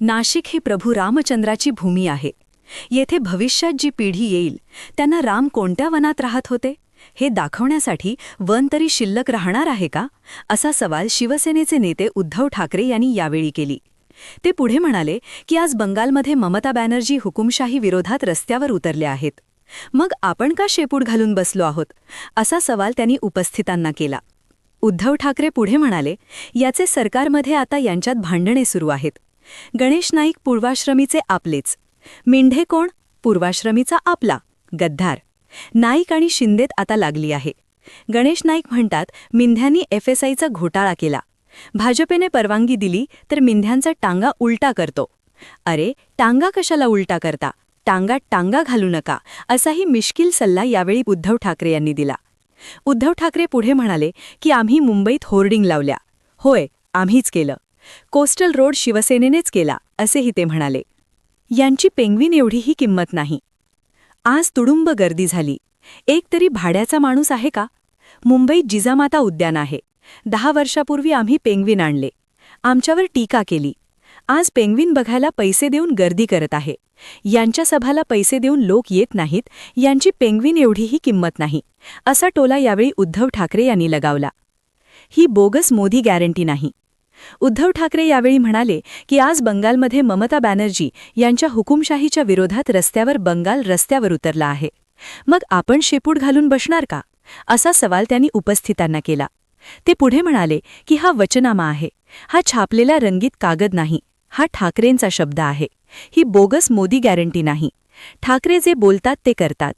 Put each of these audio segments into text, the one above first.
नाशिक ही प्रभू रामचंद्राची भूमी आहे. येथे भविष्यात जी पिढी येईल त्यांना राम कोणत्या वनात राहत होते? हे दाखवण्यासाठी वन तरी शिल्लक राहणार आहे का? असा सवाल शिवसेनेचे नेते उद्धव ठाकरे यांनी यावेळी केली. ते पुढे म्हणाले की आज बंगालमध्ये ममता बॅनर्जी हुकुमशाही विरोधात रस्त्यावर उतरले आहेत. मग आपण का शेपूड घालून बसलो आहोत? असा सवाल त्यांनी उपस्थितांना केला. उद्धव ठाकरे पुढे म्हणाले याचे सरकारमध्ये आता यांच्यात भांडणे सुरू आहेत. गणेश नाईक पूर्वाश्रमीचे आपलेच. मेंढे कोण? पूर्वाश्रमीचा आपला गद्दार. नाईक आणि शिंदेत आता लागली आहे. गणेश नाईक म्हणतात मिंध्यांनी एफएसआयचा घोटाळा केला. भाजपेने परवानगी दिली तर मिंध्यांचा टांगा उलटा करतो. अरे टांगा कशाला उलटा करता? टांगात टांगा घालू नका असाही मिश्किल सल्ला यावेळी उद्धव ठाकरे यांनी दिला. उद्धव ठाकरे पुढे म्हणाले की आम्ही मुंबईत होर्डिंग लावल्या. होय आम्हीच केलं. कोस्टल रोड शिवसेनेनेच केला असेही ते म्हणाले. यांची पेंग्विन एवढीही किंमत नाही. आज तुडुंब गर्दी झाली. एक तरी भाड्याचा माणूस आहे का? मुंबईत जिजामाता उद्यान आहे. दहा वर्षापूर्वी आम्ही पेंग्विन आणले. आमच्यावर टीका केली. आज पेंग्विन बघायला पैसे देऊन गर्दी करत आहे. यांच्या सभाला पैसे देऊन लोक येत नाहीत. यांची पेंग्विन एवढीही किंमत नाही. असा टोला यावेळी उद्धव ठाकरे यांनी लगावला. ही बोगस मोदी गॅरंटी नाही. उद्धव ठाकरे यावेळी म्हणाले की आज बंगालमध्ये ममता बॅनर्जी यांच्या हुकुमशाहीच्या विरोधात रस्त्यावर बंगाल रस्त्यावर उतरला आहे. मग आपण शेपूट घालून बसणार का? असा सवाल त्यांनी उपस्थितांना केला. ते पुढे म्हणाले की हा वचनामा आहे. हा छापलेला रंगीत कागद नाही. हा ठाकरेंचा शब्द आहे. ही बोगस मोदी गॅरंटी नाही. ठाकरे जे बोलतात ते करतात.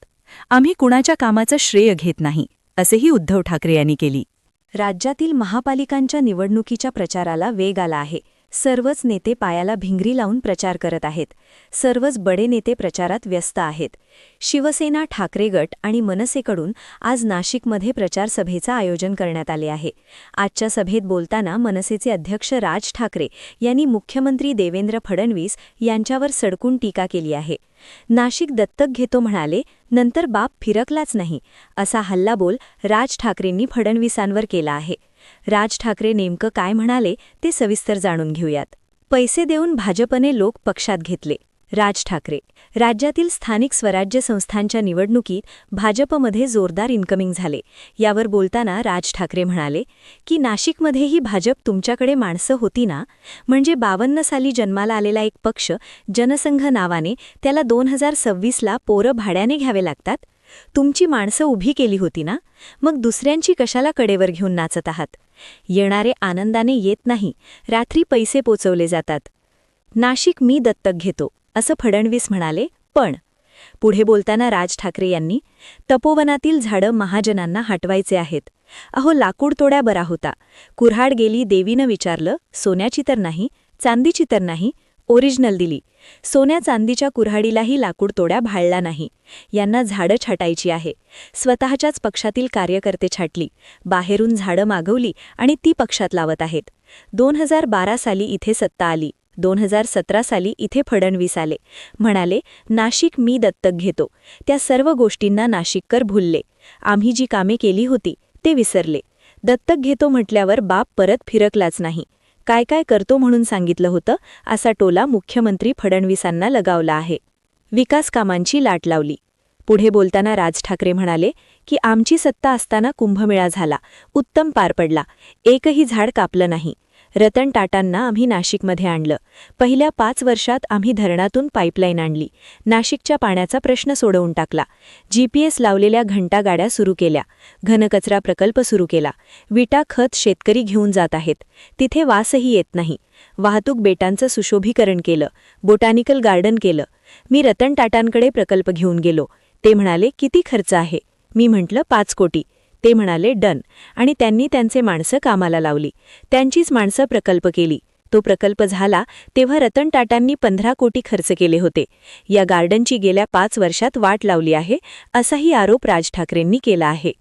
आम्ही कुणाच्या कामाचं श्रेय घेत नाही असेही उद्धव ठाकरे यांनी केली. राज्यातील महापालिकांच्या निवडणुकीच्या प्रचाराला वेग आला आहे. सर्वच नेते पायाला भिंगरी लावून प्रचार करत आहेत. सर्वच बडे नेते प्रचारात व्यस्त आहेत. शिवसेना ठाकरे गट आणि मनसेकडून आज नाशिकमध्ये प्रचारसभेचं आयोजन करण्यात आले आहे. आजच्या सभेत बोलताना मनसेचे अध्यक्ष राज ठाकरे यांनी मुख्यमंत्री देवेंद्र फडणवीस यांच्यावर सडकून टीका केली आहे. नाशिक दत्तक घेतो म्हणाले नंतर बाप फिरकलाच नाही असा हल्लाबोल राज ठाकरेंनी फडणवीसांवर केला आहे. राज ठाकरे नेमकं काय म्हणाले ते सविस्तर जाणून घेऊयात. पैसे देऊन भाजपने लोक पक्षात घेतले. राज ठाकरे राज्यातील स्थानिक स्वराज्य संस्थांच्या निवडणुकीत भाजपमध्ये जोरदार इन्कमिंग झाले. यावर बोलताना राज ठाकरे म्हणाले की नाशिकमध्येही भाजप तुमच्याकडे माणसं होती ना? म्हणजे बावन्न साली जन्माला आलेला एक पक्ष जनसंघ नावाने त्याला दोन हजार सव्वीसला पोरं भाड्याने घ्यावे लागतात? तुमची माणसं उभी केली होती ना? मग दुसऱ्यांची कशाला कडेवर घेऊन नाचत आहात? येणारे आनंदाने येत नाही रात्री पैसे पोचवले जातात. नाशिक मी दत्तक घेतो असं फडणवीस म्हणाले पण. पुढे बोलताना राज ठाकरे यांनी तपोवनातील झाडं महाजनांना हटवायचे आहेत. अहो लाकूड तोड्या बरा होता. कुऱ्हाड गेली देवीनं विचारलं सोन्याची तर नाही चांदीची तर नाही ओरिजिनल दिली. सोन्या चांदीच्या कुऱ्हाडीलाही लाकूड तोड्या भाळला नाही. यांना झाडं छाटायची आहे. स्वतःच्याच पक्षातील कार्यकर्ते छाटली. बाहेरून झाडं मागवली आणि ती पक्षात लावत आहेत. दोन हजार बारा साली इथे सत्ता आली. दोन हजार सतरा साली इथे फडणवीस आले. म्हणाले नाशिक मी दत्तक घेतो. त्या सर्व गोष्टींना नाशिककर भुलले. आम्ही जी कामे केली होती ते विसरले. दत्तक घेतो म्हटल्यावर बाप परत फिरकलाच नाही. काय काय करतो म्हणून सांगितलं होतं असा टोला मुख्यमंत्री फडणवीसांना लगावला आहे. विकास कामांची लाट लावली. पुढे बोलताना राज ठाकरे म्हणाले की आमची सत्ता असताना कुंभमेळा झाला. उत्तम पार पडला. एकही झाड कापलं नाही. रतन टाटांना आम्ही नाशिकमध्ये आणलं. पहिल्या पाच वर्षात आम्ही धरणातून पाईपलाईन आणली. नाशिकच्या पाण्याचा प्रश्न सोडवून टाकला. जीपीएस लावलेल्या घंटागाड्या सुरू केल्या. घनकचरा प्रकल्प सुरू केला. विटा खत शेतकरी घेऊन जात आहेत. तिथे वासही येत नाही. वाहतूक बेटांचं सुशोभीकरण केलं. बोटॅनिकल गार्डन केलं. मी रतन टाटांकडे प्रकल्प घेऊन गेलो. ते म्हणाले किती खर्च आहे? मी म्हटलं पाच कोटी. ते म्हणाले डन. आणि त्यांनी त्यांचे माणसं कामाला लावली. त्यांचीच माणसं प्रकल्प केली. तो प्रकल्प झाला तेव्हा रतन टाटांनी पंधरा कोटी खर्च केले होते. या गार्डनची गेल्या पाच वर्षात वाट लावली आहे असाही आरोप राज ठाकरेंनी केला आहे.